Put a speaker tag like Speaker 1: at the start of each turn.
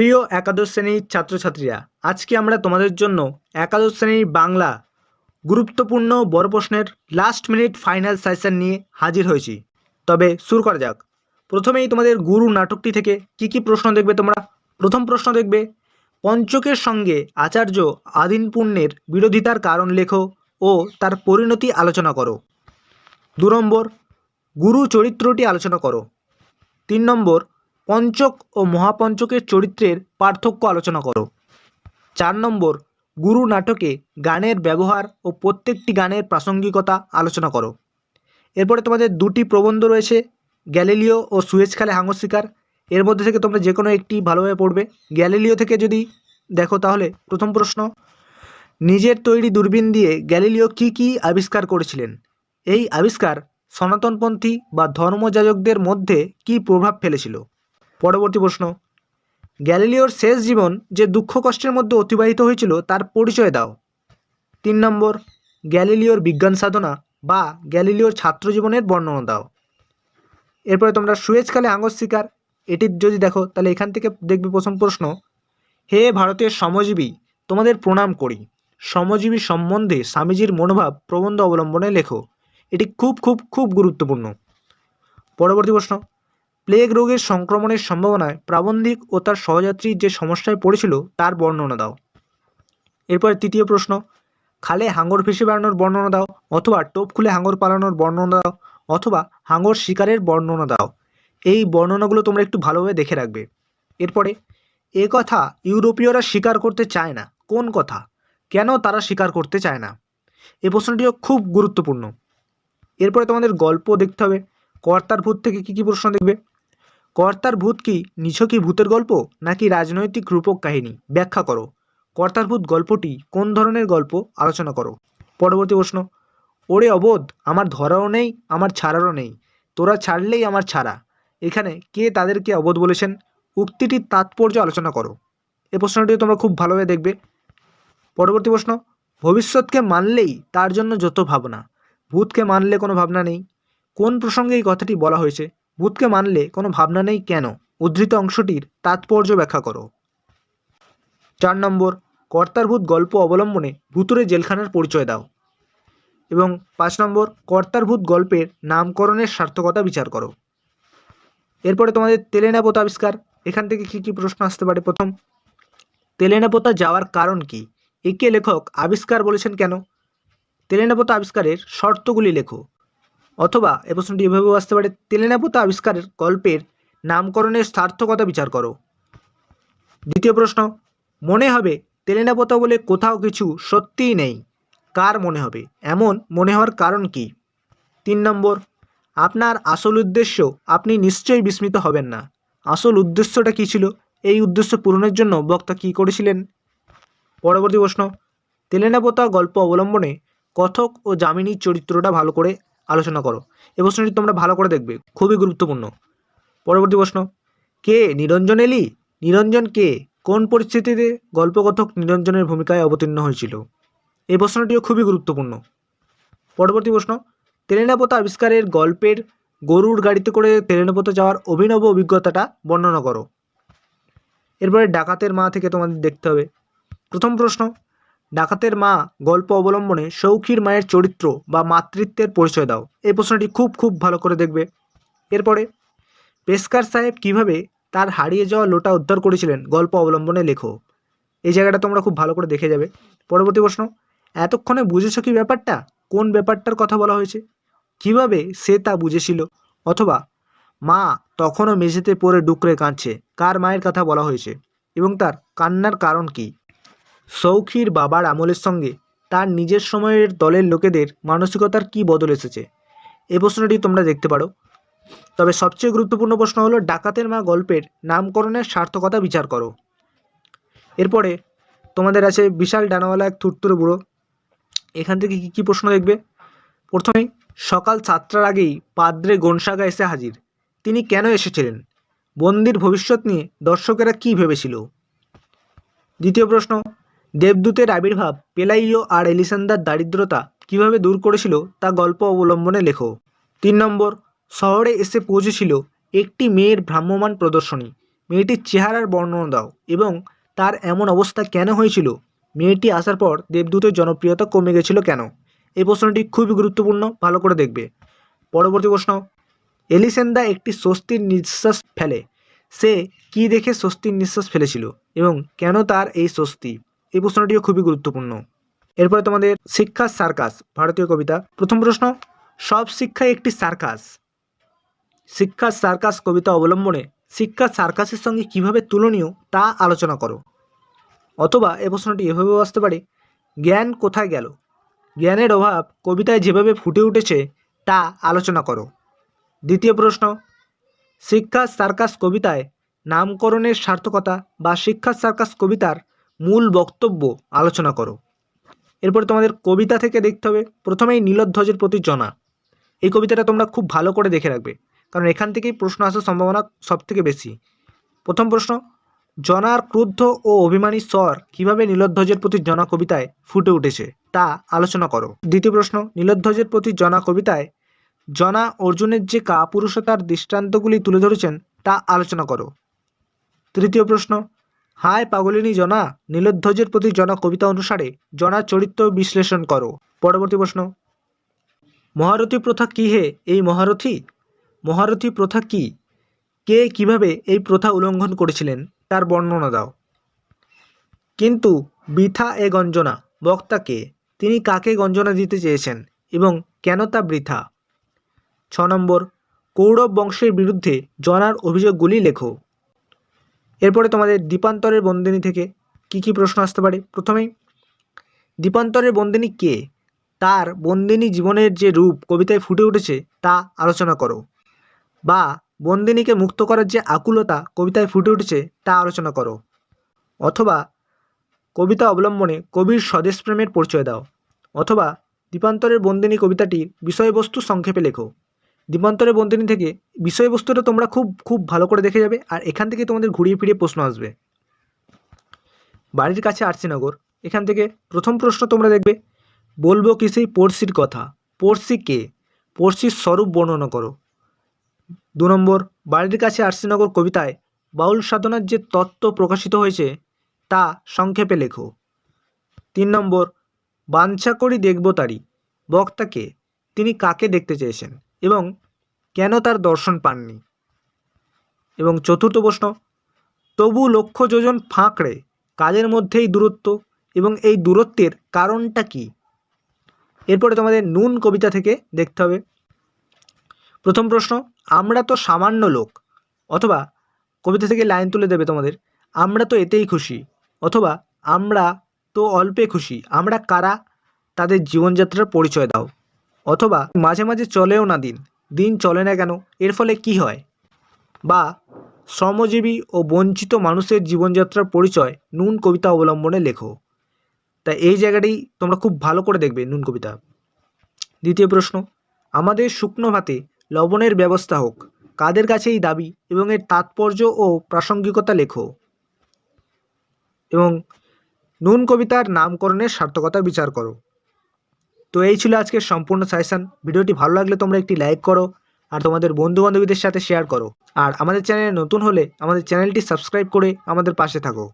Speaker 1: প্রিয় একাদশ শ্রেণির ছাত্রছাত্রীরা, আজকে আমরা তোমাদের জন্য একাদশ শ্রেণির বাংলা গুরুত্বপূর্ণ বড় প্রশ্নের লাস্ট মিনিট ফাইনাল সেশন নিয়ে হাজির হয়েছি। তবে শুরু করা যাক। প্রথমেই তোমাদের গুরু নাটকটি থেকে কি কি প্রশ্ন দেখবে তোমরা? প্রথম প্রশ্ন দেখবে, পঞ্চকের সঙ্গে আচার্য আদিন পুণ্যের বিরোধিতার কারণ লেখো ও তার পরিণতি আলোচনা করো। দু নম্বর, গুরু চরিত্রটি আলোচনা করো। তিন নম্বর পঞ্চক ও মহাপঞ্চকের চরিত্রের পার্থক্য আলোচনা করো। চার নম্বর, গুরু নাটকে গানের ব্যবহার ও প্রত্যেকটি গানের প্রাসঙ্গিকতা আলোচনা করো। এরপরে তোমাদের দুটি প্রবন্ধ রয়েছে, গ্যালিলিও ও সুয়েজ খালে হাঙর শিকার। এর মধ্যে থেকে তোমরা যে কোনো একটি ভালোভাবে পড়বে। গ্যালিলিও থেকে যদি দেখো তাহলে প্রথম প্রশ্ন, নিজের তৈরি দূরবীন দিয়ে গ্যালিলিও কী কী আবিষ্কার করেছিলেন? এই আবিষ্কার সনাতনপন্থী বা ধর্মযাজকদের মধ্যে কী প্রভাব ফেলেছিল? পরবর্তী প্রশ্ন। গ্যালিলিওর শেষ জীবন যে দুঃখ কষ্টের মধ্যে অতিবাহিত হয়েছিল তার পরিচয় দাও। তিন নম্বর, গ্যালিলিওর বিজ্ঞান সাধনা বা গ্যালিলিওর ছাত্র জীবনের বর্ণনা দাও। এরপরে তোমরা সুয়েজকালে আঙ্গস শিকার। এটি যদি দেখো, তাহলে এখান থেকে দেখবে প্রথম প্রশ্ন। হে ভারতের শ্রমজীবী, তোমাদের প্রণাম করি। শ্রমজীবী সম্বন্ধে স্বামীজির মনোভাব প্রবন্ধ অবলম্বনে লেখো। এটি খুব খুব খুব গুরুত্বপূর্ণ। পরবর্তী প্রশ্ন প্লেগ রোগের সংক্রমণের সম্ভাবনায় প্রাবন্ধিক ও তার সহযাত্রী যে সমস্যায় পড়েছিল তার বর্ণনা দাও। এরপর তৃতীয় প্রশ্ন, খালে হাঙর ভেসে বেড়ানোর বর্ণনা দাও অথবা টোপ খুলে হাঙর পালানোর বর্ণনা দাও অথবা হাঙর শিকারের বর্ণনা দাও। এই বর্ণনাগুলো তোমরা একটু ভালোভাবে দেখে রাখবে। এরপরে, এ কথা ইউরোপীয়রা স্বীকার করতে চায় না। কোন কথা? কেন তারা স্বীকার করতে চায় না? এই প্রশ্নটিও খুব গুরুত্বপূর্ণ। এরপরে তোমাদের গল্প দেখতে হবে। কর্তার ভূত থেকে কী কী প্রশ্ন দেখবে? কর্তার ভূত কি নিছকই ভূতের গল্প নাকি রাজনৈতিক রূপক কাহিনী? ব্যাখ্যা করো। কর্তার ভূত গল্পটি কোন ধরনের গল্প? আলোচনা করো। পরবর্তী প্রশ্ন। ওরে অবোধ, আমার ধরাও নেই, আমার ছাড়ারও নেই। তোরা ছাড়লেই আমার ছাড়া। এখানে কে তাদেরকে অবোধ বলেছেন? উক্তিটির তাৎপর্য আলোচনা করো। এ প্রশ্নটিও তোমরা খুব ভালোভাবে দেখবে। পরবর্তী প্রশ্ন। ভবিষ্যৎকে মানলেই তার জন্য যত ভাবনা। ভূতকে মানলে কোনো ভাবনা নেই। কোন প্রসঙ্গে এই কথাটি বলা হয়েছে? ভূতকে মানলে কোনো ভাবনা নেই কেন? উদ্ধৃত অংশটির তাৎপর্য ব্যাখ্যা করো। চার নম্বর, কর্তার ভূত গল্প অবলম্বনে ভূতুরে জেলখানার পরিচয় দাও। এবং পাঁচ নম্বর, কর্তার ভূত গল্পের নামকরণের সার্থকতা বিচার করো। এরপরে তোমাদের তেলেনাপোতা আবিষ্কার। এখান থেকে কী কী প্রশ্ন আসতে পারে? প্রথম, তেলেনাপোতা যাওয়ার কারণ কি? একে লেখক আবিষ্কার বলেছেন কেন? তেলেনাপোতা আবিষ্কারের শর্তগুলি লেখো। অথবা এ প্রশ্নটি এভাবেও আসতে পারে তেলেনাপোতা আবিষ্কারের গল্পের নামকরণের সার্থকতা বিচার করো। দ্বিতীয় প্রশ্ন, মনে হবে তেলেনাপোতা বলে কোথাও কিছু সত্যিই নেই। কার মনে হবে? এমন মনে হওয়ার কারণ কি? তিন নম্বর, আপনার আসল উদ্দেশ্য আপনি নিশ্চয়ই বিস্মিত হবেন না। আসল উদ্দেশ্যটা কী ছিল? এই উদ্দেশ্য পূরণের জন্য বক্তা কী করেছিলেন? পরবর্তী প্রশ্ন তেলেনাপোতা গল্প অবলম্বনে কথক ও যামিনীর চরিত্রটা ভালো করে আলোচনা করো। এই প্রশ্নটি তোমরা ভালো করে দেখবে। খুবই গুরুত্বপূর্ণ। পরবর্তী প্রশ্ন, কে নিরঞ্জন এলি? নিরঞ্জন কে? কোন পরিস্থিতিতে গল্পকথক নিরঞ্জনের ভূমিকায় অবতীর্ণ হয়েছিল? এই প্রশ্নটিও খুবই গুরুত্বপূর্ণ। পরবর্তী প্রশ্ন, তেলেনাপোতা আবিষ্কারের গল্পের গরুর গাড়িতে করে তেলেনাপোতা যাওয়ার অভিনব অভিজ্ঞতাটা বর্ণনা করো। এরপরে ডাকাতের মা থেকে তোমাদের দেখতে হবে। প্রথম প্রশ্ন ডাকাতের মা গল্প অবলম্বনে সৌখীর মায়ের চরিত্র বা মাতৃত্বের পরিচয় দাও। এই প্রশ্নটি খুব খুব ভালো করে দেখবে। এরপরে পেস্কার সাহেব কীভাবে তার হারিয়ে যাওয়া লোটা উদ্ধার করেছিলেন গল্প অবলম্বনে লেখো। এই জায়গাটা তোমরা খুব ভালো করে দেখে যাবে। পরবর্তী প্রশ্ন, এতক্ষণে বুঝেছ কি ব্যাপারটা? কোন ব্যাপারটার কথা বলা হয়েছে? কীভাবে সে তা বুঝেছিল? অথবা, মা তখনও মেঝেতে পড়ে ডুকরে কাঁদছে, কার মায়ের কথা বলা হয়েছে? এবং তার কান্নার কারণ কী? সৌখীর বাবার আমলের সঙ্গে তার নিজের সময়ের দলের লোকেদের মানসিকতার কী বদল এসেছে? এই প্রশ্নটি তোমরা দেখতে পারো। তবে সবচেয়ে গুরুত্বপূর্ণ প্রশ্ন হলো, ডাকাতের মা গল্পের নামকরণের সার্থকতা বিচার করো। এরপরে তোমাদের আছে বিশাল ডানাওয়ালা এক থুরতুরে বুড়ো। এখান থেকে কী কী প্রশ্ন দেখবে? প্রথমেই, সকাল সাতটার আগেই পাদ্রে গনসাগা এসে হাজির। তিনি কেন এসেছিলেন? বন্দির ভবিষ্যৎ নিয়ে দর্শকেরা কী ভেবেছিল? দ্বিতীয় প্রশ্ন দেবদূতের আবির্ভাব, পেলাইও আর এলিসান্দার দারিদ্রতা কীভাবে দূর করেছিল তা গল্প অবলম্বনে লেখো। তিন নম্বর, শহরে এসে পৌঁছেছিল একটি মেয়ের ভ্রাম্যমাণ প্রদর্শনী। মেয়েটির চেহারার বর্ণনা দাও এবং তার এমন অবস্থা কেন হয়েছিল? মেয়েটি আসার পর দেবদূতের জনপ্রিয়তা কমে গেছিল কেন? এই প্রশ্নটি খুবই গুরুত্বপূর্ণ, ভালো করে দেখবে। পরবর্তী প্রশ্ন, এলিসেন্দা একটি স্বস্তির নিঃশ্বাস ফেলে। সে কি দেখে স্বস্তির নিঃশ্বাস ফেলেছিল এবং কেন তার এই স্বস্তি? এই প্রশ্নটিও খুবই গুরুত্বপূর্ণ। এরপরে তোমাদের শিক্ষার সার্কাস, ভারতীয় কবিতা। প্রথম প্রশ্ন, সব শিক্ষাই একটি সার্কাস? শিক্ষার সার্কাস কবিতা অবলম্বনে শিক্ষা সার্কাসের সঙ্গে কীভাবে তুলনীয় তা আলোচনা করো। অথবা এ প্রশ্নটি এভাবেও আসতে পারে, জ্ঞান কোথায় গেল? জ্ঞানের অভাব কবিতায় যেভাবে ফুটে উঠেছে তা আলোচনা করো। দ্বিতীয় প্রশ্ন, শিক্ষা সার্কাস কবিতায় নামকরণের সার্থকতা বা শিক্ষা সার্কাস কবিতার মূল বক্তব্য আলোচনা করো। এরপর তোমাদের কবিতা থেকে দেখতে হবে। প্রথমেই নীলধ্বজের প্রতি জনা। এই কবিতাটা তোমরা খুব ভালো করে দেখে রাখবে। কারণ এখান থেকেই প্রশ্ন আসার সম্ভাবনা সব থেকে বেশি। প্রথম প্রশ্ন, জনার ক্রুদ্ধ ও অভিমানী স্বর কীভাবে নীলধ্বজের প্রতি জনা কবিতায় ফুটে উঠেছে, তা আলোচনা করো। দ্বিতীয় প্রশ্ন, নীলধ্বজের প্রতি জনা কবিতায় জনা অর্জুনের যে কাপুরুষতার দৃষ্টান্তগুলি তুলে ধরেছেন, তা আলোচনা করো। তৃতীয় প্রশ্ন হায় পাগলিনী জনা নীলধ্বজের প্রতি জনা কবিতা অনুসারে জনার চরিত্র বিশ্লেষণ করো। পরবর্তী প্রশ্ন। মহারথী প্রথা কী হে, এই মহারথী? মহারথী প্রথা কি? কে কীভাবে এই প্রথা উল্লঙ্ঘন করেছিলেন, তার বর্ণনা দাও। কিন্তু বৃথা এ গঞ্জনা বক্তাকে তিনি কাকে গঞ্জনা দিতে চেয়েছেন এবং কেন তা বৃথা? ছ নম্বর, কৌরব বংশের বিরুদ্ধে জনার অভিযোগগুলি লেখো। এরপরে তোমাদের দীপান্তরের বন্দিনী থেকে কি কি প্রশ্ন আসতে পারে? প্রথমেই, দীপান্তরের বন্দিনী কে? তার বন্দিনী জীবনের যে রূপ কবিতায় ফুটে উঠেছে তা আলোচনা করো। বা, বন্দিনীকে মুক্ত করার যে আকুলতা কবিতায় ফুটে উঠেছে তা আলোচনা করো। অথবা, কবিতা অবলম্বনে কবির স্বদেশপ্রেমের পরিচয় দাও। অথবা, দীপান্তরের বন্দিনী কবিতাটির বিষয়বস্তু সংক্ষেপে লেখো। দীপান্তরের বন্দিনী থেকে, বিষয়বস্তুটা তোমরা খুব খুব ভালো করে দেখে যাবে আর এখান থেকে তোমাদের ঘুরিয়ে ফিরিয়ে প্রশ্ন আসবে। বাড়ির কাছে আরসিনগর, এখান থেকে প্রথম প্রশ্ন তোমরা দেখবে, বলব কি সেই পড়শির কথা? পড়শি কে? পড়শির স্বরূপ বর্ণনা করো। দু নম্বর, বাড়ির কাছে আরসিনগর কবিতায় বাউল সাধনার যে তত্ত্ব প্রকাশিত হয়েছে, তা সংক্ষেপে লেখো। তিন নম্বর, বাঞ্ছা করি দেখব তারি বক্তাকে তিনি কাকে দেখতে চেয়েছেন? এবং কেন তার দর্শন পাননি? এবং চতুর্থ প্রশ্ন, তবু লক্ষ্য যোজন ফাঁকড়ে কাজের মধ্যেই দূরত্ব এবং এই দূরত্বের কারণটা কি? এরপরে তোমাদের নুন কবিতা থেকে দেখতে হবে। প্রথম প্রশ্ন, আমরা তো সামান্য লোক, অথবা কবিতা থেকে লাইন তুলে দেবে তোমাদের, আমরা তো এতেই খুশি, অথবা আমরা তো অল্পে খুশি, আমরা কারা? তাদের জীবনযাত্রার পরিচয় দাও। অথবা মাঝে মাঝে চলেও না দিন। দিন চলে না কেন? এর ফলে কি হয়? বা, শ্রমজীবী ও বঞ্চিত মানুষের জীবনযাত্রার পরিচয় নুন কবিতা অবলম্বনে লেখো। তা এই জায়গাটাই তোমরা খুব ভালো করে দেখবে নুন কবিতা। দ্বিতীয় প্রশ্ন, আমাদের শুকনো ভাতে লবণের ব্যবস্থা হোক। কাদের কাছে এই দাবি এবং এর তাৎপর্য ও প্রাসঙ্গিকতা লেখো। এবং নুন কবিতার নামকরণের সার্থকতা বিচার করো। তো এই ছিল আজকের সম্পূর্ণ সাজেশান ভিডিওটি ভালো লাগলে তোমরা একটি লাইক করো আর তোমাদের বন্ধু বান্ধবীদের সাথে শেয়ার করো। আর আমাদের চ্যানেলে নতুন হলে আমাদের চ্যানেলটি সাবস্ক্রাইব করে আমাদের পাশে থাকো।